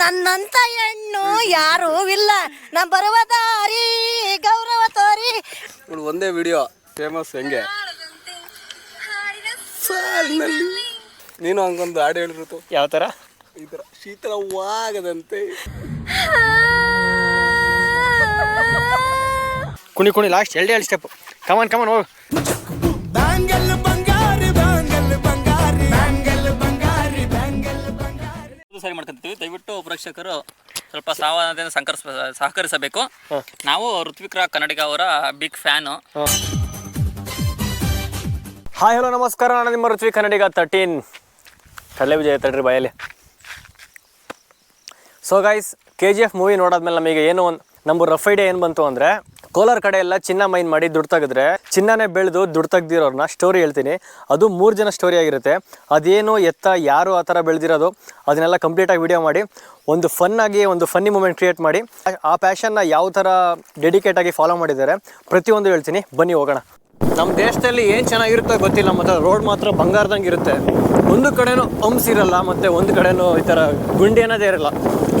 ನನ್ನಂತ ಹೆಣ್ಣು ಯಾರು ಇಲ್ಲ. ನಾ ಬರುವ ದಾರಿ ಗೌರವ ತೋರಿ. ಇವಳು ಒಂದೇ ವಿಡಿಯೋ ಫೇಮಸ್ ಹೆಂಗೆ? ಸಾಲಿನಲ್ಲಿ. ನೀನು ಹಂಗೊಂದು ಹಾಡು ಹೇಳಿರುತ್ತು ಯಾವ ಥರ? ಈ ಥರ ಶೀತಲವಾಗದಂತೆ. ಕುಣಿ ಕುಣಿ ಲಾಸ್ಟ್ ಎರಡು ಎರಡು ಸ್ಟೆಪ್ ಕಮಾನ್ ಕಮಾನ್ ಹೋಗು. ಸರಿ ಮಾಡ್ಕೊಂತೀವಿ ಪ್ರೇಕ್ಷಕರು ಸ್ವಲ್ಪ ಸಾವಧಾನದಿಂದ ಸಂಕರ್ಸ ಸಹಕರಿಸಬೇಕು. ನಾವು ಋತ್ವಿಕ್ ರಾವ್ ಕನ್ನಡಿಗ ಅವರ ಬಿಗ್ ಫ್ಯಾನು ಹಾಯ್ ಹಲೋ ನಮಸ್ಕಾರ. ನಾನು ನಿಮ್ಮ ಋತ್ವಿಕ್ ಕನ್ನಡಿಗ ತರ್ಟೀನ್ ಕಡಲೆ ವಿಜಯ ತಡ್ರಿ ಬಾಯಲ್ಲಿ. So guys K G F movie ನೋಡಾದ್ಮೇಲೆ ನಮಗೆ ಏನು ಒಂದು ನಮ್ಮ ರಫ್ ಐಡಿಯಾ ಏನು ಬಂತು ಅಂದರೆ ಕೋಲಾರ ಕಡೆ ಎಲ್ಲ ಚಿನ್ನ ಮೈನ್ ಮಾಡಿ ದುಡ್ಡು ತೆಗೆದ್ರೆ ಚಿನ್ನನೇ ಬೆಳೆದು ದುಡ್ಡು ತೆಗ್ದಿರೋರ್ನ ಸ್ಟೋರಿ ಹೇಳ್ತೀನಿ. ಅದು ಮೂರು ಜನ ಸ್ಟೋರಿ ಆಗಿರುತ್ತೆ. ಅದೇನು ಎತ್ತ ಯಾರು ಆ ಥರ ಬೆಳೆದಿರೋದು ಅದನ್ನೆಲ್ಲ ಕಂಪ್ಲೀಟಾಗಿ ವಿಡಿಯೋ ಮಾಡಿ. ಒಂದು ಫನ್ನಾಗಿ ಆಗಿ ಒಂದು ಫನ್ನಿ ಮೂಮೆಂಟ್ ಕ್ರಿಯೇಟ್ ಮಾಡಿ ಆ ಪ್ಯಾಷನ್ನ ಯಾವ ಥರ ಡೆಡಿಕೇಟಾಗಿ ಫಾಲೋ ಮಾಡಿದ್ದಾರೆ ಪ್ರತಿಯೊಂದು ಹೇಳ್ತೀನಿ. ಬನ್ನಿ ಹೋಗೋಣ. ನಮ್ಮ ದೇಶದಲ್ಲಿ ಏನು ಚೆನ್ನಾಗಿರುತ್ತೋ ಗೊತ್ತಿಲ್ಲ ಮತ್ತು ರೋಡ್ ಮಾತ್ರ ಬಂಗಾರದಂಗೆ ಇರುತ್ತೆ. ಒಂದು ಕಡೆನೂ ಹಂಪ್ಸ್ ಇರಲ್ಲ ಮತ್ತು ಒಂದು ಕಡೆನೂ ಈ ಥರ ಗುಂಡಿ ಅನ್ನೋದೇ ಇರಲ್ಲ.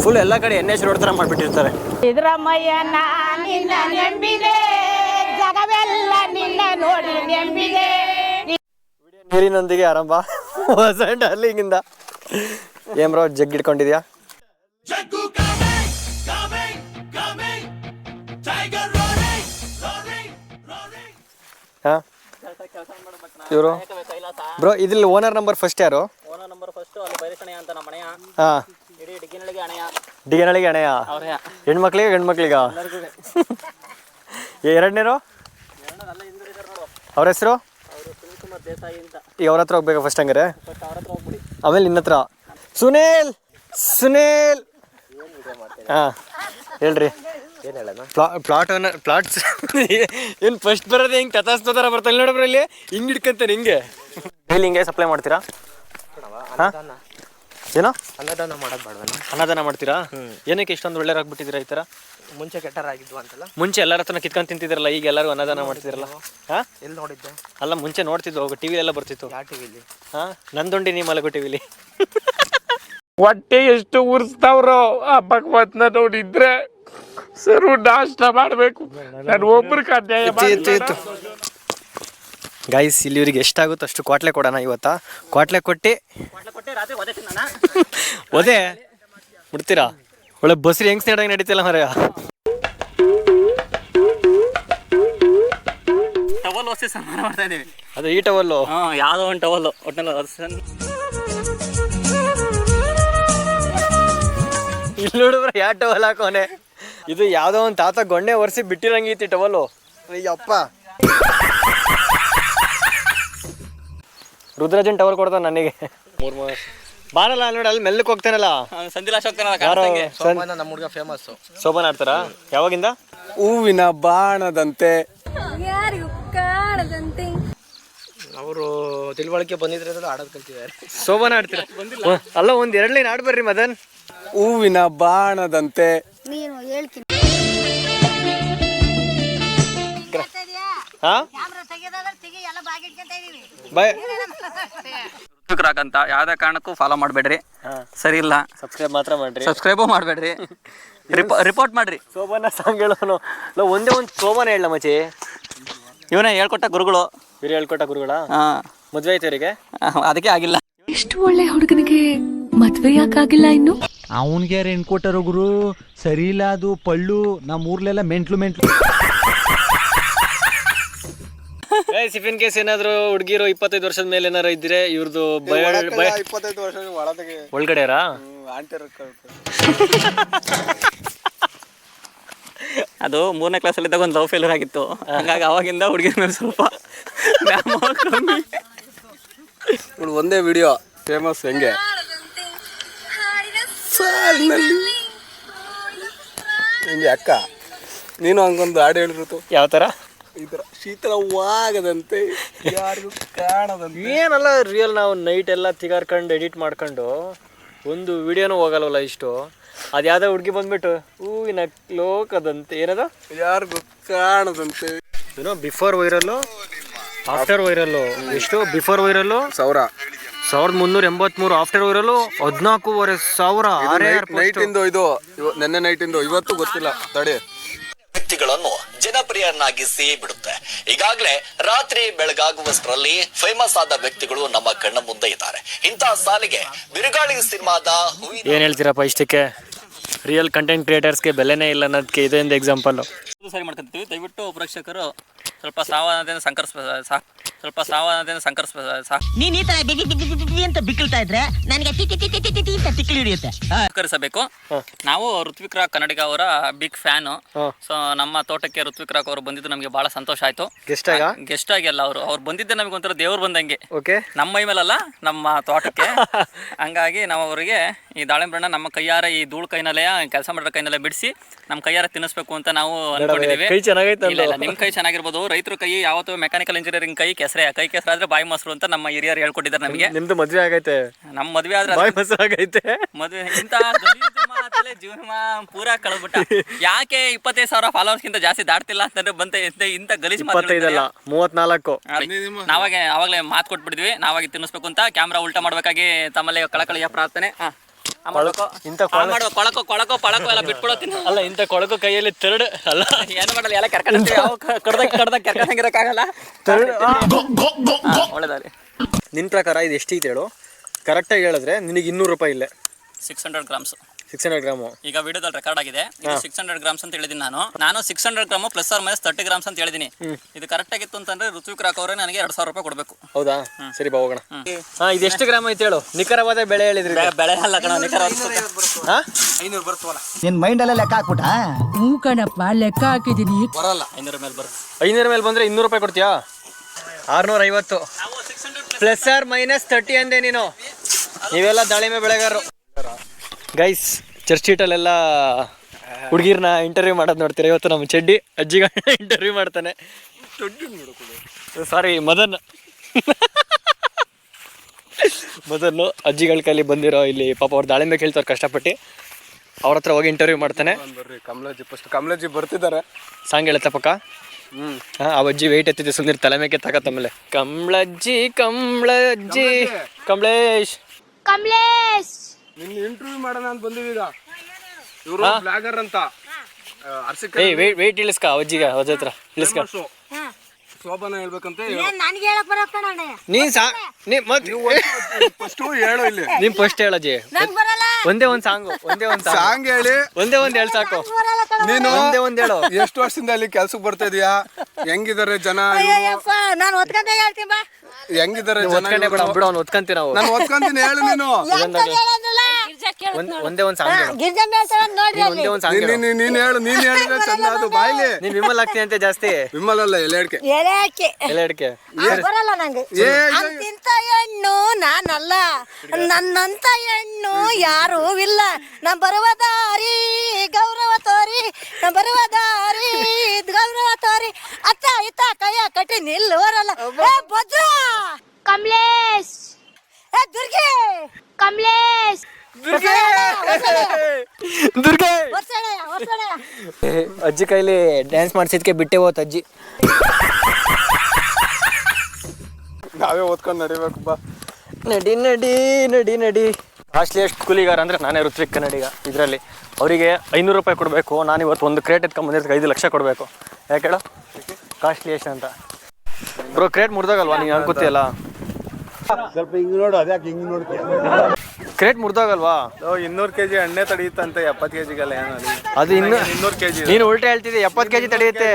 ಫುಲ್ ಎಲ್ಲ ಕಡೆ ಎನ್ ಎಚ್ ರೋಡ್ ಥರ ಮಾಡಿಬಿಟ್ಟಿರ್ತಾರೆ. ನೀರಿನೊಂದಿಗೆ ಆರಂಭ. ಹೊಸ ಡಾರ್ಲಿಂಗಿಂದ ಏಮ್ರೋ ಬ್ರೋ ಇವರು? ಬ್ರೋ ಇದ್ರಲ್ಲಿ ಓನರ್ ನಂಬರ್ ಫಸ್ಟ್ ಯಾರು? ಓನರ್ ನಂಬರ್ ಫಸ್ಟ್ ಅಲ್ಲಿ ಅಂತ ನಮ್ಮ ಮನೆಯ ಹಾ. ಇಡೀ ಡಿಗ್ಗಿನಳಿಗೆ ಅಣೆಯ ಡಿಗನಳಿಗೆ ಅಣೆಯ ಅವರೇ. ಹೆಣ್ಮಕ್ಳಿಗೆ ಗಂಡ್ಮಕ್ಳಿಗ? ಎರಡನೇರು? ಅವ್ರ ಹೆಸರು? ಅವರು ಸುನೀಲ್ ಕುಮಾರ್ ದೇಸಾಯಿ ಅಂತ. ಈಗ ಅವ್ರ ಹತ್ರ ಹೋಗ್ಬೇಕಾ ಫಸ್ಟ್ ಹಂಗಾರೆ? ಫಸ್ಟ್ ಅವ್ರ ಹತ್ರ ಹೋಗ್ಬಿಡಿ. ಆಮೇಲೆ ನಿನ್ನ ಹತ್ರ. ಸುನೀಲ್! ಸುನೀಲ್! ಹಾ. ಹೇಳ್ರಿ. ಪ್ಲಾ ಪ್ಲಾಟ್ ಓನರ್ ಪ್ಲಾಟ್ಸ್. ಏನು ಫಸ್ಟ್ ಬರೋದು ಹಿಂಗ್ ತಥಾಸ್ತೋತರ ಬರ್ತಾನೆ ನೋಡಬ್ರ ಇಲ್ಲಿ. ಹಿಂಗೆ ಹಿಡ್ಕಂತಾನೆ ಹಿಂಗೆ. ಡೈಲಿ ಹಿಂಗೆ ಸಪ್ಲೈ ಮಾಡ್ತೀರಾ? ಏನೋ? ಅನ್ನದಾನ ಮಾಡೋದು ಬೇಡವೇನು ಅನ್ನದಾನ ಮಾಡ್ತೀರಾ? ಏನಕ್ಕೆ ಇಷ್ಟೊಂದು ಒಳ್ಳೆಯರಾಗ್ಬಿಟ್ಟಿದ್ದೀರಾ ಈ ಥರ ಮುಂಚೆ ಕೆಟ್ಟರಾಗಿದ್ವು ಅಂತಲ್ಲ. ಮುಂಚೆ ಎಲ್ಲರ ಹತ್ರ ಕಿತ್ಕೊಂಡು ತಿಂತಿದ್ರಲ್ಲ ಈಗ ಎಲ್ಲರೂ ಅನ್ನದಾನ ಮಾಡ್ತಿದ್ರಲ್ಲ? ಹಾ? ಎಲ್ಲಿ ನೋಡಿದ್ದೆ? ಅಲ್ಲ ಮುಂಚೆ ನೋಡ್ತಿದ್ವು ಟಿ ಎಲ್ಲ ಬರ್ತಿತ್ತು. ಯಾವ ಟಿವಿಲಿ ಹಾ? ನಂದೊಂಡಿ ನೀ ಮಲಗು ಟಿವಿಲಿ ಹೊಟ್ಟೆ ಎಷ್ಟು ಉರ್ಸ್ತಾವ್ರೋ ಆ ಭಗವತ್ನ ನೋಡಿದ್ರೆ. ಸರು ನಾಷ್ಟ ಮಾಡಬೇಕು. ನಾನು ಒಬ್ರಿಗೆ ಅನ್ಯಾಯ ಇತ್ತು ಗೈಸ್ ಇಲ್ಲಿ ಇವ್ರಿಗೆ ಎಷ್ಟಾಗುತ್ತೋ ಅಷ್ಟು ಕ್ವಾಟ್ಲೆ ಕೊಡೋಣ ಇವತ್ತ. ಕ್ವಾಟ್ಲೆ ಕೊಟ್ಟು ಕೊಟ್ಟೆ ರಾತ್ರಿ ಒದೆ ಒದೆ? ಒಳ್ಳೆ ಬಸ್ರಿ ಹೆಂಗ್ ನಡಂಗೆ ನಡೀತಿಲ್ಲ ಮರ ಟವಲ್ ಹೊಸಿ ಸನ್ಮಾನ ಮಾಡ್ತಾ ಇದೀವಿ. ಅದು ಈ ಟವಲ್ಲು? ಹಾಂ ಯಾವುದೋ ಒಂದು ಟವಲ್ಲು. ಒಟ್ಟಿನಲ್ಲಿ ಇಲ್ಲಿ ನೋಡಿದ್ರೆ ಯಾವ ಟವಲ್ ಹಾಕೋನೆ? ಇದು ಯಾವ್ದೋ ಒಂದು ತಾತ ಗೊಂಡೆ ಒರೆಸಿ ಬಿಟ್ಟಿರಂಗೈತಿ ಟವಲ್ಲು ಅಯ್ಯಪ್ಪ. ರುದ್ರಾಜನ್ ಟವಲ್ ಕೊಡ್ತಾನೆ ನನಗೆ. ಬಾರಲ್ಲ ನೋಡಿ ಅಲ್ಲಿ ಮೆಲ್ಲಕ್ಕೆ ಹೋಗ್ತಾನಲ್ಲ. ಸಂದಿಲಾಶ್ ಹೋಗ್ತಾನಲ್ಲ ನಮ್ಮ ಹುಡುಗ ಫೇಮಸ್ ಶೋಭನ್ ಆಡ್ತಾರ? ಯಾವಾಗಿಂದ? ಹೂವಿನ ಬಾಣದಂತೆ. ಯಾರಿಗೂ ಕಾಣದಂತೆ. ಅವರು ತಿಳುವಳಿಕೆ ಬಂದಿದ್ರೆ ಆಡೋದು ಕಲ್ತಿದ್ದಾರೆ. ಶೋಭನ್ ಆಡ್ತೀರಾ? ಅಲ್ಲ ಒಂದ್ ಎರಡ್ ಲೈನ್ ಆಡ್ಬರ್ರಿ ಮದನ್. ಹೂವಿನ ಬಾಣದಂತೆ. ನೀನು ಹೇಳ್ತೀನಿ. ಅಂತ ಯಾವ್ದೇ ಕಾರಣಕ್ಕೂ ಫಾಲೋ ಮಾಡಬೇಡ್ರಿ. ಸರಿ ಇಲ್ಲ. ಸಬ್ಸ್ಕ್ರೈಬ್ ಮಾತ್ರ ಮಾಡ್ರಿ. ಸಬ್ಸ್ಕ್ರೈಬ್ ಮಾಡಬೇಡ್ರಿ. ರಿಪೋರ್ಟ್ ಮಾಡ್ರಿ. ಶೋಭನ ಸಾಂಗ್ ಹೇಳೋನು ಒಂದೇ ಒಂದು ಶೋಭನ ಹೇಳ ಮಚಿ ಇವನೇ ಹೇಳ್ಕೊಟ್ಟ ಗುರುಗಳು. ಇವ್ರು ಹೇಳ್ಕೊಟ್ಟ ಗುರುಗಳ? ಹಾಂ. ಮದ್ವೆ ಐತೆ ಇವರಿಗೆ? ಅದಕ್ಕೆ ಆಗಿಲ್ಲ. ಇಷ್ಟು ಒಳ್ಳೆ ಹುಡುಗನಿಗೆ ಮದ್ವೆ ಯಾಕಾಗಿಲ್ಲ ಇನ್ನು? ಅವನಿಗೆ ಯಾರು ಕೊಟ್ಟರು ಗುರು ಸರಿ ಇಲ್ಲ ಅದು ಪಳ್ಳು ನಮ್ಮ ಊರ್ಲೆಲ್ಲ ಮೆಂಟ್ಲು ಮೆಂಟ್ಲು. ಸಿಫಿನ್ ಕೇಸ್ ಏನಾದ್ರು ಹುಡುಗಿರು ಇಪ್ಪತ್ತೈದು ವರ್ಷದ ಮೇಲೆ ಏನಾರು ಇದ್ರೆ ಇವ್ರದ್ದು ಇಪ್ಪತ್ತೈದು ವರ್ಷ ಒಳಗೆ. ಒಳಗಡೆರಾ ಅದು ಮೂರನೇ ಕ್ಲಾಸಲ್ಲಿ ಇದ್ದಾಗ ಒಂದು ಲವ್ ಫೇಲ್ಯೂರ್ ಆಗಿತ್ತು. ಹಂಗಾಗಿ ಅವಾಗಿಂದ ಹುಡುಗಿರ ಮೇಲೆ ಸ್ವಲ್ಪ. ಒಂದೇ ವಿಡಿಯೋ ಫೇಮಸ್ ಹೆಂಗೆ? ಹಿಂಗೆ ಅಕ್ಕ ನೀನು ಹಂಗೊಂದು ಹಾಡು ಹೇಳಿರುತ್ತು ಯಾವ ಥರ? ಈ ಥರ ಶೀತಲವಾಗದಂತೆ ಯಾರಿಗೂ ಕಾಣದಂತೆ. ಏನಲ್ಲ ರಿಯಲ್ ನಾವು ನೈಟ್ ಎಲ್ಲ ತಿಗಾರ್ಕೊಂಡು ಎಡಿಟ್ ಮಾಡ್ಕೊಂಡು ಒಂದು ವಿಡಿಯೋನೂ ಹೋಗಲ್ವಲ್ಲ ಇಷ್ಟು? ಅದು ಯಾವುದೋ ಹುಡುಗಿ ಬಂದ್ಬಿಟ್ಟು ಹೂವಿನ ಲೋಕದಂತೆ ಏನದ? ಯಾರಿಗೂ ಕಾಣದಂತೆ. ಏನೋ ಬಿಫೋರ್ ವೈರಲ್ಲು ಆಫ್ಟರ್ ವೈರಲ್ಲು ಎಷ್ಟು ಬಿಫೋರ್ ವೈರಲ್ಲು ಸಾವಿರ ಸಾವಿರದ ಮುನ್ನೂರ ಎಂಬತ್ಮೂರು ಆಫ್ಟರ್ ಅವರಲ್ಲೂ ಹದಿನಾಲ್ಕೂವರೆ ಸಾವಿರ ಆರೇ ಆರು ನೈಟ್ ಇಂದು ಇದು ಇವ- ನೆನ್ನೆ ನೈಟ್ ಇಂದು ಇವತ್ತು ಗೊತ್ತಿಲ್ಲ ತಡಿ. ವ್ಯಕ್ತಿಗಳನ್ನು ಜನಪ್ರಿಯರನ್ನಾಗಿಸಿ ಬಿಡುತ್ತೆ. ಈಗಾಗಲೇ ರಾತ್ರಿ ಬೆಳಗಾಗುವಷ್ಟರಲ್ಲಿ ಫೇಮಸ್ ಆದ ವ್ಯಕ್ತಿಗಳು ನಮ್ಮ ಕಣ್ಣ ಮುಂದೆ ಇದ್ದಾರೆ. ಇಂತಹ ಸಾಲಿಗೆ ಬಿರುಗಾಳಿ ಸಿನಿಮಾದ ಏನ್ ಏನು ಹೇಳ್ತೀರಪ್ಪ ಇಷ್ಟಕ್ಕೆ? ರಿಯಲ್ ಕಂಟೆಂಟ್ ಕ್ರಿಯೇಟರ್ಸ್ಗೆ ಬೆಲೆನೇ ಇಲ್ಲ ಅನ್ನೋದಕ್ಕೆ ಇದೊಂದು ಎಕ್ಸಾಂಪಲ್ ಇದು ಸರಿ ಮಾಡ್ಕೊಂತೀವಿ ದಯವಿಟ್ಟು ಪ್ರೇಕ್ಷಕರು ಸ್ವಲ್ಪ ಸಾವಧಾನದಿಂದ ಸಂಕರ್ಸ್ ಸಾ ಸ್ವಲ್ಪ ಸಾವಧಾನದಿಂದ ಸಂಕರ್ಸ್ ನೀನ್ ಈ ತರ ಬಿಗಿ ಬಿಗಿ ಬಿಗಿ ಬಿಗಿ ಅಂತ ಬಿಕ್ಕಿಳ್ತಾ ಇದ್ರೆ ನನಗೆ ಅಂತ ತಿಕ್ಕಲಿ ಹಿಡಿಯುತ್ತೆ. ಸಹಕರಿಸಬೇಕು ನಾವು ಋತ್ವಿಕ್ ರಾಕ್ ಕನ್ನಡಿಗ ಅವರ ಬಿಗ್ ಫ್ಯಾನ್ ಸೊ ನಮ್ಮ ತೋಟಕ್ಕೆ ಋತ್ವಿಕ್ ರಾಕ್ ಅವರು ಬಂದಿದ್ದು ನಮಗೆ ಬಹಳ ಸಂತೋಷ ಆಯ್ತು. ಗೆಸ್ಟ್ ಆಗ? ಗೆಸ್ಟ್ ಆಗಿ ಅಲ್ಲ ಅವರು. ಅವ್ರು ಬಂದಿದ್ದೆ ನಮಗೆ ಒಂಥರ ದೇವ್ರು ಬಂದಂಗೆ. ಓಕೆ ನಮ್ಮ ಮೈ ಮೇಲಲ್ಲ ನಮ್ಮ ತೋಟಕ್ಕೆ. ಹಂಗಾಗಿ ನಾವು ಅವರಿಗೆ ಈ ದಾಳಿಂಬೆ ಹಣ್ಣ ನಮ್ಮ ಕೈಯಾರ ಈ ಧೂಳು ಕೈನಲ್ಲೇ ಕೆಲಸ ಮಾಡೋ ಕೈನಲ್ಲೇ ಬಿಡಿಸಿ ನಮ್ಮ ಕೈಯಾರ ತಿನ್ನಿಸ್ಬೇಕು ಅಂತ ನಾವು ಅನ್ಕೊಂಡಿದ್ದೀವಿ ಕೈ ಚೆನ್ನಾಗೈತೆ ಇಲ್ಲ ಇಲ್ಲ ನಿಮ್ಮ ಕೈ ಚೆನ್ನಾಗಿರ್ಬೋದು. ರೈತರ ಕೈ ಯಾವತ್ತೂ ಮೆಕ್ಯಾನಿಕಲ್ ಇಂಜಿನಿಯರಿಂಗ್ ಕೈ ಕೆಸರೆ ಕೈ ಕೆಸರಾದ್ರೆ ಬಾಯಿ ಮೊಸರು ಅಂತ ನಮ್ಮ ಹಿರಿಯರು ಹೇಳ್ಕೊಟ್ಟಿದ್ದಾರೆ ನಮಗೆ. ನಿಮ್ದು ಮದ್ವೆ ಆಗೈತೆ. ನಮ್ಮ ಮದ್ವೆ ಆದ್ರೆ ಬಾಯಿ ಮೊಸರು ಆಗೈತೆ. ಮದ್ವೆ ಇಂತ ಜೀವನ ಪೂರಾ ಕಳೆದ್ಬಿಟ್ಟ. ಯಾಕೆ ಇಪ್ಪತ್ತೈದು ಸಾವಿರ ಫಾಲೋವರ್ಸ್ ಗಿಂತ ಜಾಸ್ತಿ ದಾಟ್ತಿಲ್ಲ ಅಂತಂದ್ರೆ ಬಂತ ಇಂತ- ಗಲೀಜ್ ಇಪ್ಪತ್ತೈದಲ್ಲ ಮೂವತ್ನಾಲ್ಕು. ನಾವಾಗ ಅವಾಗಲೇ ಮಾತು ಕೊಟ್ಬಿಟ್ಟಿದ್ವಿ ನಾವಾಗಿ ತಿನ್ನಿಸ್ಬೇಕು ಅಂತ. ಕ್ಯಾಮ್ರಾ ಉಲ್ಟಾ ಮಾಡ್ಬೇಕಾಗಿ ತಮ್ಮಲ್ಲಿ ಕಳಕಳಿಯ ಪ್ರಾರ್ಥನೆ. ಇಂಥ ಮಾಡುವ ಕೊಳಕೋ. ಕೊಳಕೋ ಪಳಕೋ ಎಲ್ಲ ಬಿಟ್ಬಿಡೋತೀನಿ ಅಲ್ಲ ಇಂಥ ಕೊಳಕು ಕೈಯಲ್ಲಿ ತರಡು ಅಲ್ಲ. ಏನು ಮಾಡಲ್ಲ ಎಲ್ಲ ಕರ್ಕೊಂಡು ಕಡ್ದಾಗ ಕಡ್ದಾಗ ಕರ್ಕೊಂಡಂಗಿರಕ್ಕಾಗಲ್ಲ ಒಳ್ಳೆದಾರಿ ನಿನ್ನ ಪ್ರಕಾರ ಇದು ಎಷ್ಟೈತೆ ಹೇಳು? ಕರೆಕ್ಟಾಗಿ ಹೇಳಿದ್ರೆ ನಿನಗೆ ಇನ್ನೂರು ರೂಪಾಯಿ ಇಲ್ಲೇ. Six hundred grams six hundred gram ಈಗ ವಿಡಿಯೋದಲ್ಲಿ ರೆಕಾರ್ಡ್ ಆಗಿದೆ. ಇದು ಸಿಕ್ಸ್ ಹಂಡ್ರೆಡ್ ಗ್ರಾಮ್ಸ್ ಅಂತ ಹೇಳಿದೀನಿ ನಾನು. ನಾನು six hundred gram plus or minus thirty grams ಅಂತ ಹೇಳಿದೀನಿ. ಇದು ಕರೆಕ್ಟ್ ಆಗಿತ್ತು ಅಂತಂದ್ರೆ ಋತುವಿಕ್ ರಾಕ್ ಅವರೇ ನನಗೆ ಎರಡು ಸಾವಿರ ರೂಪಾಯಿ ಕೊಡಬೇಕು. ಹೌದಾ? ಸರಿ ಬಾ ಹೋಗೋಣ. ಹಾ ಇದು ಎಷ್ಟು ಗ್ರಾಮ್ ಐತೆ ಹೇಳು? ನಿಖರವಾದ ಬೆಳೆ ಹೇಳಿದ್ರಿ ಬೆಳೆ ಅಲ್ಲ ಕಣ ನಿಖರ ಬರ್ತವಲ್ಲ. ನಿನ್ ಮೈಂಡ್ ಅಲ್ಲೇ ಲೆಕ್ಕ ಹಾಕ್ಬಿಟ್ಟ? ಹ್ಞೂ ಕಣಪ್ಪ ಲೆಕ್ಕ ಹಾಕಿದೀನಿ. ಐನೂರ ಮೇಲೆ ಬರುತ್ತೆ ಐನೂರ ಮೇಲೆ ಬಂದ್ರೆ ಇನ್ನೂರು ರೂಪಾಯಿ ಕೊಡ್ತೀಯಾ? ಆರ್ನೂರ ಐವತ್ತು ಪ್ಲಸ್ ಆರ್ ಮೈನಸ್ ತರ್ಟಿ ಅಂದೆ ನೀನು. ನೀವೆಲ್ಲ ದಾಳಿಮೆ ಬೆಳೆಗಾರರು. ಗೈಸ್ ಚರ್ಚ್ ಶೀಟಲ್ಲೆಲ್ಲ ಹುಡುಗಿರ್ನ ಇಂಟರ್ವ್ಯೂ ಮಾಡೋದು ನೋಡ್ತೀರಾ? ಇವತ್ತು ನಮ್ಮ ಚಡ್ಡಿ ಅಜ್ಜಿಗ ಇಂಟರ್ವ್ಯೂ ಮಾಡ್ತಾನೆ. ಸಾರಿ ಮದನ್. ಮದನ್ನು ಅಜ್ಜಿಗಳ ಕೈಲಿ ಬಂದಿರೋ ಇಲ್ಲಿ ಪಾಪ ಅವ್ರು ದಾಳಿಂಬೆ ಕೇಳ್ತಾರೆ ಕಷ್ಟಪಟ್ಟು ಅವ್ರ ಹತ್ರ ಹೋಗಿ ಇಂಟರ್ವ್ಯೂ ಮಾಡ್ತಾನೆ. ಬರ್ರಿ ಕಮಲಜ್ಜಿ ಫಸ್ಟ್ ಕಮಲಜ್ಜಿ ಬರ್ತಿದ್ದಾರೆ. ಸಾಂಗ್ ಹೇಳತ್ತ ಪಕ್ಕ? ಹ್ಮ್. ಆ ಅಜ್ಜಿ ವೆಯ್ಟ್ ಎತ್ತಿದ್ದೆ ಸುಂದರ ತಲೆ ಮೇಲೆ ತಗತ್ತ ಆಮೇಲೆ. ಕಂಬ್ಳಜ್ಜಿ ಕಮಲೇಶ್ ಕಂಬ್ಳೇಶ್ ನಿನ್ನ ಇಂಟರ್ವ್ಯೂ ಮಾಡೋಣ ಅಂತ ಬಂದಿವಿ ಈಗ. ಇವರು ಬ್ಲಾಗರ್ ಅಂತ. ಅರ್ಸಿಕ ಏಯ್ ವೇಟ್ ವೇಟ್ ಇಳಿಸ್ಕ ಅಜ್ಜಿಗ ಅಜ್ಜ ಹತ್ರ ಇಳಿಸ್ಕ. ಶೋಭನ ಹೇಳ್ಬೇಕಂತ ನನ್ಗೆ ಹೇಳಕ್ ಬರಕ್ಕಣ ನೀನ್ ಸಾ ನೀ ಮತ್ ಫಸ್ಟ್ ಹೇಳು ಇಲ್ಲಿ. ನೀನ್ ಫಸ್ಟ್ ಹೇಳಜ್ಜಿ ಬರಲ್ಲ. ಒಂದೇ ಒಂದ್ ಸಾಂಗ್ ಒಂದೇ ಒಂದ್ ಸಾಂಗ್. ಹೇಳಿ. ಒಂದೇ ಒಂದ್ ಹೇಳ್ ಸಾಕು. ನೀನು ಒಂದೇ ಒಂದ್ ಹೇಳು. ಎಷ್ಟು ವರ್ಷದಿಂದ ಅಲ್ಲಿ ಕೆಲ್ಸಕ್ಕೆ ಬರ್ತಾ ಇದೀಯಾ? ಹೆಂಗಿದಾರೆ ಜನ? ಅಯ್ಯಪ್ಪ ನಾನು ಒತ್ಕೊಂಡ ಹೇಳ್ತೀನಿ ಬಾ. ಹೆಂಗಿದಾರೆ ಜನ ಒತ್ಕೊಂಡೆ ಬಿಡ ಬಿಡು ಅವ್ನು ಒತ್ಕಂತೀವಿ ನಾವು. ನಾನು ಓದ್ಕೊಂತೀನಿ ಹೇಳು ನೀನು. ಒಂದ್ ಒಂದೇ ಒಂದ್ ಸಾಂಗ್ ಹೇಳು. ಗಿರ್ಜಾ ಹೇಳ್ತಾಳ ನೋಡ್ರಿ ನೀನ್ ಒಂದೇ ಒಂದ್ ಸಾಂಗ್ ನೀನ್- ಹೇಳು. ನೀನ್ ನೀನ್ ಹೇಳು ನೀನ್ ಹೇಳಿದ್ರೆ ಚಂದ ಅದು ಬಾಯ್ಲಿ. ನೀನ್ ವಿಮಲ್ ಆಗ್ತೀನಿ ಅಂತ ಜಾಸ್ತಿ. ವಿಮಲ್ ಅಲ್ಲ ಎಲೆ ಅಡ್ಕೆ. ಎಲೆ ಹಾಕಿ ಎಲ್ಲ ಅಡಿಕೆ. ಬರಲ್ಲ ನಂಗೆ. ಏ, ಅಂತಿಂತ ಹೆಣ್ಣು ನಾನಲ್ಲ. ನನ್ನಂತ ಹೆಣ್ಣು ಯಾರೂ ಇಲ್ಲ. ನಾ ಬರುವ ದಾರಿ ಗೌರವ ತೋರಿ ನಾ ಬರುವ ದಾರಿ ಗೌರವ ತೋರಿ. ಅತ್ತ ಇತ್ತ ಕೈಯ ಕಟ್ಟಿ ನಿಲ್ಲುವರಲ್ಲ. ಏ ಭದ್ರ ಕಮಲೇಶ್! ಏ ದುರ್ಗೆ! ಕಮಲೇಶ್! ದುರ್ಗೆ! ಅಜ್ಜಿ ಕೈಲಿ ಡ್ಯಾನ್ಸ್ ಮಾಡ್ಸಿದ್ಕೆ ಬಿಟ್ಟೆ ಹೋತ್ ಅಜ್ಜಿ. ನಾವೇ ಓದ್ಕೊಂಡು ನಡಿಬೇಕು ಬಾ. ನಡಿ ನಡಿ ನಡಿ ನಡಿ. ಕಾಸ್ಟ್ಲಿಯಸ್ಟ್ ಕೂಲಿಗಾರ ಅಂದರೆ ನಾನೇ ಋತ್ವಿಕ್ ಕನ್ನಡಿಗ. ಇದರಲ್ಲಿ ಅವರಿಗೆ ಐನೂರು ರೂಪಾಯಿ ಕೊಡಬೇಕು. ನಾನು ಇವತ್ತು ಒಂದು ಕ್ರೇಟ್ ಎತ್ಕೊಂಡು ಬಂದಿರ್ತೀನಿ ಐದು ಲಕ್ಷ ಕೊಡಬೇಕು. ಯಾಕೆ ಹೇಳು? ಕಾಸ್ಟ್ಲಿಯಸ್ಟ್ ಅಂತ. ಬ್ರೋ ಕ್ರೇಟ್ ಮುರಿದಾಗಲ್ವಾ? ನೀನು ಅನ್ಕೋತಿಯಲ್ಲ? ಸ್ವಲ್ಪ ಹಿಂಗೆ ನೋಡು ಅದ್ಯಾಕೆ ಹಿಂಗ್ ನೋಡ್ತೀಯ ಕ್ರೇಟ್ ಮುರಿದಾಗಲ್ವಾ? ಇನ್ನೂರು ಕೆಜಿ ಎಣ್ಣೆ ತಡೆಯುತ್ತಂತೆ ಎಪ್ಪತ್ತು ಕೆಜಿಗೆಲ್ಲ ಏನು ಅದು. ಇನ್ನು ಇನ್ನೂರು ಕೆ ಜಿ ನೀನು ಉಲ್ಟೆ ಹೇಳ್ತಿದ್ದೆ ಎಪ್ಪತ್ತು ಕೆಜಿ ತಡೆಯುತ್ತೆ.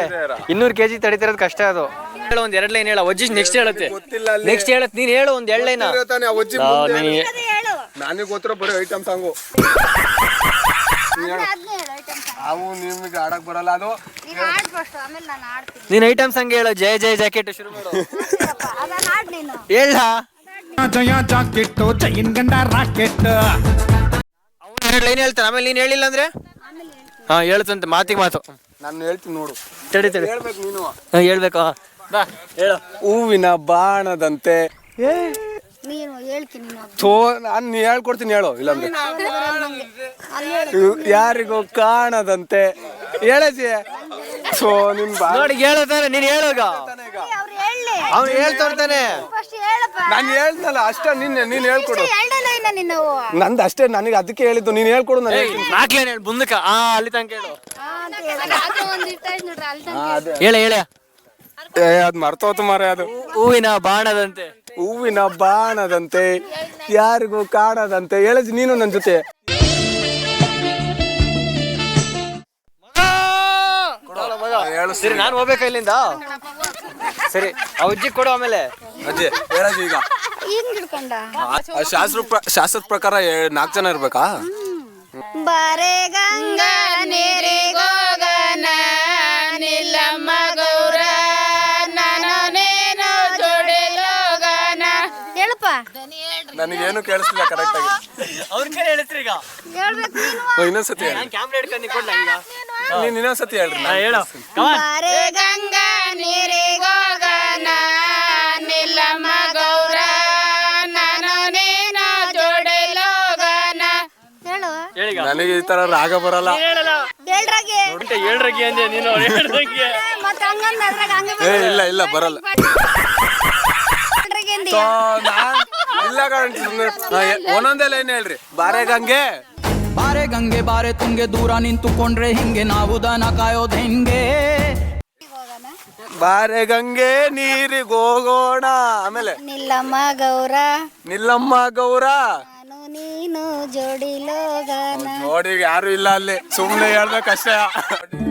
ಇನ್ನೂರು ಕೆಜಿ ತಡೀತಿರೋದು ಕಷ್ಟ ಅದು. ಹೇಳು ಒಂದು ಎರಡು ಲೈನ್ ಹೇಳ ಒಜ್ಜಿ ನೆಕ್ಸ್ಟ್ ಹೇಳುತ್ತೆ. ಗೊತ್ತಿಲ್ಲ ನೆಕ್ಸ್ಟ್ ಹೇಳತ್ ನೀನು ಹೇಳು ಒಂದು ಎರಡು ಲೈನ್. ನನಗೆ ಗೊತ್ತಿರೋ ಬರೀ ಐಟಮ್ ಸಾಂಗು ಅವು ನಿಮಗೆ ಆಡಕ್ ಬರಲ್ಲ ಅದು ನೀನ್ ಆಡ್ ಫಸ್ಟ್ ಆಮೇಲೆ ನಾನು ಆಡ್ತೀನಿ. ನೀನು ಐಟಮ್ಸ್ ಹಂಗೆ ಹೇಳು ಜಯ ಜಯ ಜಾಕೆಟ್ ಶುರು ಮಾಡು. ಅದನ್ನ ಆಡ್ ನೀನು. ಹೇಳ. ಜಯ ಜಾಕೆಟ್ ಚೈನ್ ಗಂಡ ರಾಕೆಟ್. ಅವ್ನು ಎರಡು ಲೈನ್ ಹೇಳ್ತಾನೆ ಆಮೇಲೆ ನೀನ್ ಹೇಳಿಲ್ಲ ಅಂದ್ರೆ? ಹಾ ಹೇಳ್ತಂತೆ ಮಾತಿಗೆ ಮಾತು. ನಾನು ಹೇಳ್ತೀನಿ ನೋಡು. ತಡಿ ತಡಿ. ಹೇಳ್ಬೇಕು ನೀನು. ಹಾ, ಹೇಳ್ಬೇಕು ಹಾ. ಬಾ ಹೇಳು. ಹೂವಿನ ಬಾಣದಂತೆ. ನೀನು ಹೇಳ್ತೀನಿ ನೀನು ಥೋ ನಾನು ಹೇಳ್ಕೊಡ್ತೀನಿ ಹೇಳು ಇಲ್ಲಾಂದ್ರೆ ಹೇಳು ಇವ್ ಯಾರಿಗೂ ಕಾಣದಂತೆ. ಹೇಳಜಿ ಥೋ ನಿನ್ ಬಾ ನೋಡಿ ಹೇಳತಾನೆ ನೀನು ಹೇಳೋಗ. ಅವ್ರು ಹೇಳಿ ಅವ್ನು ಹೇಳ್ತಾನೆ ಫಸ್ಟ್ ಹೇಳಪ್ಪ. ನಾನು ಹೇಳ್ದಲ್ಲ ಅಷ್ಟೇ ನಿನ್ನೆ ನೀನ್ ಹೇಳ್ಕೊಡು. ಇನ್ನ ನಿನ್ನವು ನಂದು ಅಷ್ಟೇ ನನಗೆ ಅದಕ್ಕೆ ಹೇಳಿದ್ದು ನೀನ್ ಹೇಳ್ಕೊಡು ನಾನು ಹೇಳ್ತೀನಿ. ನಾಲ್ಕೇನು ಹೇಳಿ ಮುಂದಕ್ಕೆ. ಆ ಅಲ್ಲಿ ತನಕ ಹೇಳು. ಅಲ್ಲಿ ಹೇಳ ಹೇಳ. ಏ ಅದು ಮರ್ತೋತು ಮಾರೆ ಅದು. ಹೂವಿನ ಬಾಣದಂತೆ. ಹೂವಿನ ಬಾಣದಂತೆ ಯಾರಿಗೂ ಕಾಣದಂತೆ ಹೇಳಿದ್ ನೀನು ನನ್ನ ಜೊತೆ. ಸರಿ ನಾನು ಹೋಗ್ಬೇಕಾ ಇಲ್ಲಿಂದ? ಸರಿ ಅಜ್ಜಿ ಕೊಡು ಆಮೇಲೆ. ಅಜ್ಜಿ ಹೇಳಜ್ಜಿ ಈಗ. ಶಾಸ್ತ್ರ ಪ್ರ- ಶಾಸ್ತ್ರದ ಪ್ರಕಾರ ನಾಲ್ಕು ಜನ ಇರ್ಬೇಕಾ? ಬಾರೆ ಗಂಗಾ ನನಗೇನು ಕೇಳಿಸ್ತಿಲ್ಲ ಕರೆಕ್ಟ್ ಆಗಿ. ಅವ್ರ ಕೈ ಹೇಳ್ತೀರಿ ಈಗ. ಇನ್ನೊಂದ್ಸತಿ ಹೇಳಿ ನಾನು ಕ್ಯಾಮ್ರಾ ಹಿಡ್ಕೊಂಡು ನಿಂತ್ಕೊಂಡ್ಲ ಈಗ. ನೀನ್ ಇನ್ನೊಂದ್ಸತಿ ಹೇಳ್ರಿ. ನಾ ಹೇಳು. ಬಾರೆ ಗಂಗಾ ನೀರಿಗೋಗನ ನಿಲ್ಲಮ್ಮ ಗೌರ ನಾನು ನೀನು ಜೋಡಿಲೋಗನ ಹೇಳು. ಹೇಳಿಗ ನನಗೆ ಈ ತರ ರಾಗ ಬರಲ್ಲ. ಹೇಳಲ್ಲ. ಹೇಳ್ರಾಗೆ. ಉಂಟೆ ಏಳ್ರಗಿ ಅಂದೆ ನೀನು ಹೇಳ್ರಗಿ. ಮತ್ತೆ ಹಂಗಂದ ಅದ್ರಾಗ ಹಂಗ ಏ ಇಲ್ಲ ಇಲ್ಲ ಬರಲ್ಲ. ಹೇಳ್ರಾಗೆ ಅಂದಿ. ಸೊ, ನಾನ್- ಏ- ಒಂದೊಂದೇ ಲೈನ್ ಹೇಳ್ರಿ. ಬಾರೆ ಗಂಗೆ. ಬಾರೆ ಗಂಗೆ ಬಾರೆ ತುಂಗೆ ದೂರ ನಿಂತುಕೊಂಡ್ರೆ ಹಿಂಗೆ ನಾವು ದನ ಕಾಯೋದ್ ಹಿಂಗೆ? ಬಾರೆ ಗಂಗೆ ನೀರಿಗೆ ಹೋಗೋಣ. ಆಮೇಲೆ ನಿಲ್ಲಮ್ಮ ಗೌರ. ನಿಲ್ಲಮ್ಮ ಗೌರ. ನಾನು ನೀನು ಜೋಡಿಲೋಗನ. ನೋಡಿ ಯಾರು ಇಲ್ಲ ಅಲ್ಲಿ. ಸುಮ್ನೆ ಹೇಳ್ಬೇಕಷ್ಟೇ.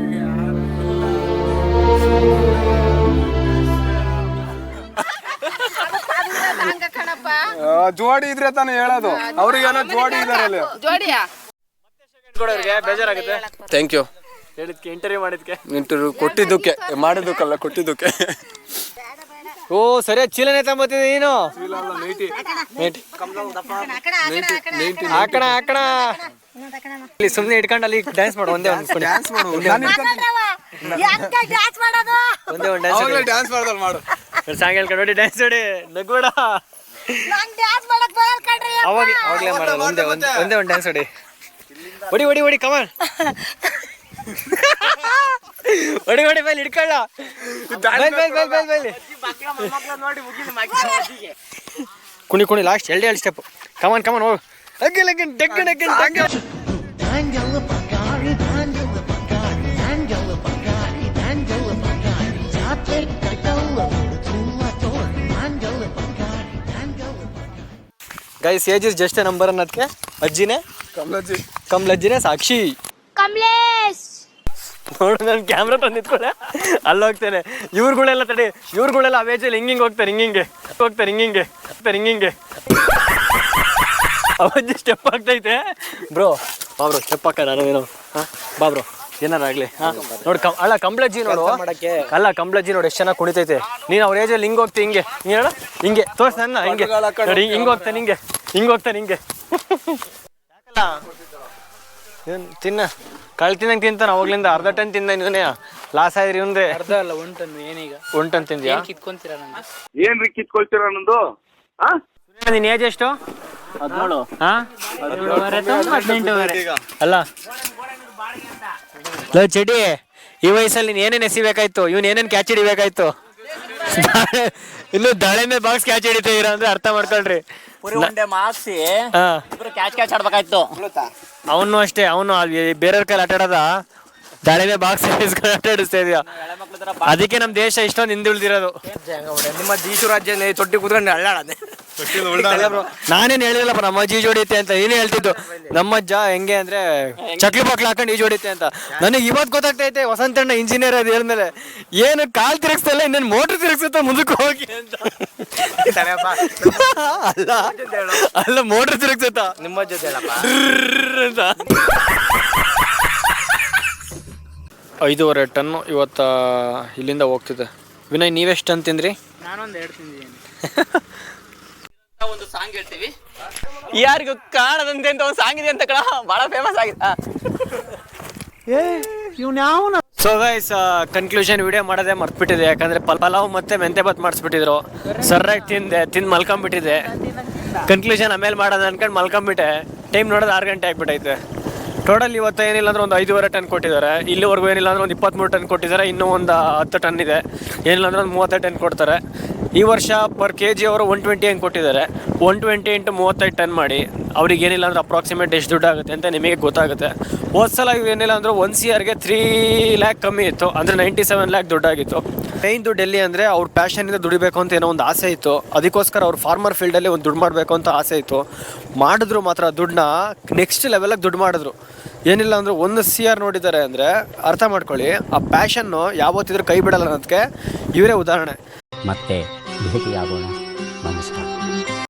ಜೋಡಿ ಇದ್ರೆ ತಾನೇ ಹೇಳೋದು. ಅವ್ರಿಗೇನೋ ಜೋಡಿ ಇದಾರೆ ಅಲ್ಲಿ. ಕೊಡೋರಿಗೆ ಬೇಜಾರಾಗುತ್ತೆ. ಥ್ಯಾಂಕ್ ಯು ಹೇಳಿದ್ಕೆ ಇಂಟರ್ವ್ಯೂ ಮಾಡಿದ್ಕೆ. ಇಂಟರ್ವ್ಯೂ ಕೊಟ್ಟಿದ್ದಕ್ಕೆ ಮಾಡಿದ್ದಕ್ಕಲ್ಲ ಕೊಟ್ಟಿದ್ದಕ್ಕೆ. ಓ ಸರಿ ಚೀಲನೆ ತಗೊಂಬತ್ತಿದೆ ನೀನು? ಹಾಕಣ ಹಾಕಣ ಇಲ್ಲಿ ಸುಮ್ಮನೆ ಇಟ್ಕೊಂಡು ಅಲ್ಲಿ ಡ್ಯಾನ್ಸ್ ಮಾಡು ಒಂದೇ ಒಂದು ಡ್ಯಾನ್ಸ್ ಮಾಡು. ಒಂದೇ ಒಂದು ಡ್ಯಾನ್ಸ್ ಡ್ಯಾನ್ಸ್ ಮಾಡ್ದಲ್ ಮಾಡು. ಸಾಂಗ್ ಹೇಳ್ಕೊಂಡು ನೋಡಿ ಡ್ಯಾನ್ಸ್ ನೋಡಿ. ನಗ್ಬೇಡ. ನಂಗ್ ಡ್ಯಾನ್ಸ್ ಮಾಡಕ್ ಬರಲ್ಲ ಕಣ್ರಿ ಅವಾಗ ಅವಾಗಲೇ ಮಾಡೋದು ಒಂದೇ ಒಂದು ಒಂದೇ ಒಂದು ಡ್ಯಾನ್ಸ್ ಹೊಡಿ ಹೊಡಿ ಹೊಡಿ ಹೊಡಿ ಕಮಾನ್ ಹೊಡಿ ಹೊಡಿ ಬೈಲ್ ಹಿಡ್ಕೊಳ್ಳ. ಕುಣಿ ಕುಣಿ ಲಾಸ್ಟ್ ಎಲ್ಡಿ ಎಲ್ಡಿ step come on come on ಹೋಗು. ಅಗ್ಗಲ್ ಅಗ್ಗನ್ ಡಗ್ಗನ್ ಅಗ್ಗನ್ ಡಗ್ಗನ್ guys age is just number ಅನ್ನೋದಕ್ಕೆ ಅಜ್ಜಿನೇ ಕಮಲಜ್ಜಿ ಕಮಲಜ್ಜಿನೇ ಸಾಕ್ಷಿ. ಕಮಲೇಶ್! ನೋಡು ನಾನು ಕ್ಯಾಮ್ರಾ ತಂದು ನಿಂತ್ಕೊಳ್ಳೆ ಅಲ್ಲಿ ಹೋಗ್ತೇನೆ ಇವ್ರುಗಳೆಲ್ಲ ತಡಿ. ಇವ್ರುಗಳೆಲ್ಲ ಆ ವೇಜಲ್ಲಿ ಹಿಂಗಿಂಗ್ ಹೋಗ್ತಾರೆ ಹಿಂಗಿಂಗೆ ಹೋಗ್ತಾರೆ ಹಿಂಗಿಂಗೆ ಹೋಗ್ತಾರೆ ಹಿಂಗಿಂಗೆ ಅವಜ್ಜಿ ಸ್ಟೆಪ್ ಆಗ್ತೈತೆ. ಬ್ರೋ ಬಾ ಬ್ರೋ ಸ್ಟೆಪ್ ಹಾಕ ನಾನು ಏನು ಹಾಂ? ಬಾ ಬ್ರೋ ಏನಾರ ಆಗ್ಲಿ ಹಾಂ? ನೋಡಿ ಕಮ್ ಅಲ್ಲ ಕಂಬ್ಳಜ್ಜಿ ನೋಡು. ಮಾಡಕ್ಕೆ. ಅಲ್ಲ ಕಂಬ್ಳಜ್ಜಿ ನೋಡಿ ಎಷ್ಟು ಚೆನ್ನಾಗಿ ಕುಣಿತೈತೆ. ನೀನು ಅವ್ರ ಏಜಲ್ಲಿ ಹಿಂಗೆ ಹೋಗ್ತಿ ಹಿಂಗೆ. ನೀ ಹೇಳ? ಹಿಂಗೆ. ತೋರ್ಸ್ತಾನ ನನ್ನ ಹಿಂಗೆ. ನೋಡಿ ಹಿಂಗೆ ಹೋಗ್ತಾನೆ ಹಿಂಗೆ. ಹಿಂಗೆ ಹೋಗ್ತಾನೆ ಹಿಂಗೆ. ಏನ್ ತಿನ್ನ. ಕಳ್ ತಿನ್ನಂಗೆ ತಿಂತಾನ ಅವಾಗ್ಲಿಂದ ಅರ್ಧ ಟನ್ ತಿಂದ ಇವನೇ ಲಾಸ್ ಆಯ್ರಿ ಇವಂದೆ ಅರ್ಧ ಅಲ್ಲ ಒಂಟನ್ನು ಏನೀಗ? ಒಂದ್ ಟನ್ ತಿಂದ್ಯಾ ಕಿತ್ಕೊಂತೀರ ನಂಗೆ ಏನ್ರಿ ಕಿತ್ಕೊಳ್ತೀರ ನಂದು? ಆ? ನಿನ್ ಏಜ್ ಎಷ್ಟು? ಹದಿನೇಳು. ಹಾ ಅಲ್ಲ. ಲೋ ಚಡಿ ಈ ವಯಸ್ಸಲ್ಲಿ ನೀನು ಏನೇನು ಎಸಿಬೇಕಾಯ್ತು? ಇವ್ನ ಏನೇನ್ ಕ್ಯಾಚ್ ಹಿಡಿಬೇಕಾಯ್ತು? ಇನ್ನು ದಾಳಿಂಬೆ ಮೇಲೆ ಬಾಕ್ಸ್ ಕ್ಯಾಚ್ ಹಿಡಿತಾ ಇರ ಅಂದ್ರೆ ಅರ್ಥ ಮಾಡ್ಕೊಳ್ರಿ. ಮಾಸಿ ಕ್ಯಾಚ್ ಕ್ಯಾಚ್ ಆಡ್ಬೇಕಾಯ್ತು. ಅವನು ಅಷ್ಟೇ ಅವನು ಬೇರೆಯವ್ರ ಕೈಲಿ ಆಟ ಆಡೋದ ದಾಳೆ ಮೇಲೆ ಬಾಕ್ಸ್ ಆಟಾಡಿಸ್ತಾ ಇದೀಯ? ಅದಕ್ಕೆ ನಮ್ ದೇಶ ಇಷ್ಟೊಂದು ಹಿಂದುಳಿದಿರೋದು ನಿಮ್ಮ ದೀಶು ರಾಜ್ಯ ತೊಟ್ಟಿ ಕುತ್ಕೊಂಡು ಅಳ್ಳಾಡನೆ ನಾನೇನ್ ಹೇಳಿಲ್ಲಪ್ಪ ನಮ್ಮ ಅಜ್ಜಿ ಜೋಡಿತೆ ಅಂತ ಏನೇ ಹೇಳ್ತಿದ್ದು. ನಮ್ಮಜ್ಜ ಹೆಂಗೆ ಅಂದ್ರೆ ಚಕ್ಲಿ ಬಾಕ್ಲ ಹಾಕೊಂಡು ಈ ಜೋಡಿತೆ ಅಂತ. ನನಗೆ ಇವತ್ತು ಗೊತ್ತಾಗ್ತೈತೆ ವಸಂತಣ್ಣ ಇಂಜಿನಿಯರ್ ಅದು ಹೇಳಿದ್ಮೇಲೆ ಏನು ಕಾಲ್ ತಿರುಗಿಸ್ತಲ್ಲ ಇನ್ನೇನು ಮೋಟರ್ ತಿರುಗಿಸುತ್ತ ಮುಂದಕ್ಕೆ ಹೋಗಿ ಅಂತ. ಅಲ್ಲ ಅಲ್ಲ ಮೋಟರ್ ತಿರುಗಿಸುತ್ತ? ನಿಮ್ಮ ಜೊತೆ ಅಂತ. ಐದೂವರೆ ಟನ್ನು ಇವತ್ತ ಇಲ್ಲಿಂದ ಹೋಗ್ತಿದೆ. ವಿನಯ್ ನೀವೆಷ್ಟು ಟನ್ ತಿಂದ್ರಿ? ನಾನೊಂದು ಎರಡು ತಿಂದಿದ್ದೀನಿ. ಒಂದು ಸಾಂಗ್ ಹೇಳ್ತೀವಿ. ಯಾರಿಗೂ ಕಾಣದಂತೆ ಅಂತ ಒಂದು ಸಾಂಗ್ ಇದೆ ಅಂತ ಕಣ ಬಹಳ ಫೇಮಸ್ ಆಗಿದೆ ಸೊ ಗೈಸ್ ಕನ್ಕ್ಲೂಷನ್ ವಿಡಿಯೋ ಮಾಡೋದೇ ಮರ್ತ್ಬಿಟ್ಟಿದೆ. ಯಾಕಂದ್ರೆ ಪಲ್- ಪಲಾವ್ ಮತ್ತೆ ಮೆಂತೆ ಬಾತ್ ಮಾಡಿಸ್ಬಿಟ್ಟಿದ್ರು. ಸರ್ರಾಗಿ ತಿಂದೆ ತಿಂದು ಮಲ್ಕೊಂಬಿಟ್ಟಿದೆ ಕನ್ಕ್ಲೂಷನ್ ಆಮೇಲೆ ಮಾಡೋದು ಅನ್ಕೊಂಡು ಮಲ್ಕೊಂಬಿಟ್ಟೆ. ಟೈಮ್ ನೋಡೋದು ಆರು ಗಂಟೆ ಆಗ್ಬಿಟ್ಟೈತೆ. ಟೋಟಲ್ ಇವತ್ತು ಏನಿಲ್ಲ ಅಂದ್ರೆ ಒಂದು ಐದೂವರೆ ಟನ್ ಕೊಟ್ಟಿದ್ದಾರೆ. ಇಲ್ಲಿವರೆಗೂ ಏನಿಲ್ಲ ಅಂದ್ರೆ ಒಂದು ಇಪ್ಪತ್ತ್ಮೂರು ಟನ್ ಕೊಟ್ಟಿದ್ದಾರೆ. ಇನ್ನೂ ಒಂದು ಹತ್ತು ಟನ್ ಇದೆ. ಏನಿಲ್ಲ ಅಂದ್ರೆ ಒಂದು ಮೂವತ್ತೈದು ಟನ್ ಕೊಡ್ತಾರೆ. ಈ ವರ್ಷ ಪರ್ ಕೆ ಜಿ ಅವರು ಒನ್ ಟ್ವೆಂಟಿ ಹಂಗೆ ಕೊಟ್ಟಿದ್ದಾರೆ. ಒನ್ ಟ್ವೆಂಟಿ ಇಂಟು ಮೂವತ್ತೈದು ಟನ್ ಮಾಡಿ. ಅವ್ರಿಗೆ ಏನಿಲ್ಲ ಅಂದ್ರೆ ಅಪ್ರಾಕ್ಸಿಮೇಟ್ ಎಷ್ಟು ದುಡ್ಡು ಆಗುತ್ತೆ ಅಂತ ನಿಮಗೆ ಗೊತ್ತಾಗುತ್ತೆ. ಹೋದ ಸಲ ಏನಿಲ್ಲ ಅಂದ್ರೆ ಒನ್ ಸಿ ಆರ್ಗೆ ತ್ರೀ ಲ್ಯಾಕ್ ಕಮ್ಮಿ ಇತ್ತು. ಅಂದರೆ ನೈಂಟಿ ಸೆವೆನ್ ಲ್ಯಾಕ್ ದುಡ್ಡಾಗಿತ್ತು ಮೇನ್ ದುಡ್ಡು ಎಲ್ಲಿ ಅಂದರೆ ಅವ್ರ ಪ್ಯಾಷನಿಂದ ದುಡಿಬೇಕು ಅಂತ ಏನೋ ಒಂದು ಆಸೆ ಇತ್ತು. ಅದಕ್ಕೋಸ್ಕರ ಅವ್ರು ಫಾರ್ಮರ್ ಫೀಲ್ಡಲ್ಲಿ ಒಂದು ದುಡ್ಡು ಮಾಡಬೇಕು ಅಂತ ಆಸೆ ಇತ್ತು. ಮಾಡಿದ್ರು ಮಾತ್ರ ದುಡ್ಡನ್ನ ನೆಕ್ಸ್ಟ್ ಲೆವೆಲಾಗಿ ದುಡ್ಡು ಮಾಡಿದ್ರು. ಏನಿಲ್ಲ ಅಂದ್ರೆ ಒಂದು ಸಿ ಆರ್ ನೋಡಿದ್ದಾರೆ ಅಂದರೆ ಅರ್ಥ ಮಾಡ್ಕೊಳ್ಳಿ, ಆ ಪ್ಯಾಷನ್ನು ಯಾವತ್ತಿದ್ರೂ ಕೈ ಬಿಡಲ್ಲ ಅನ್ನೋದಕ್ಕೆ ಇವರೇ ಉದಾಹರಣೆ. ಮತ್ತೆ ಭೇಟಿಯಾಗೋಣ. ನಮಸ್ಕಾರ.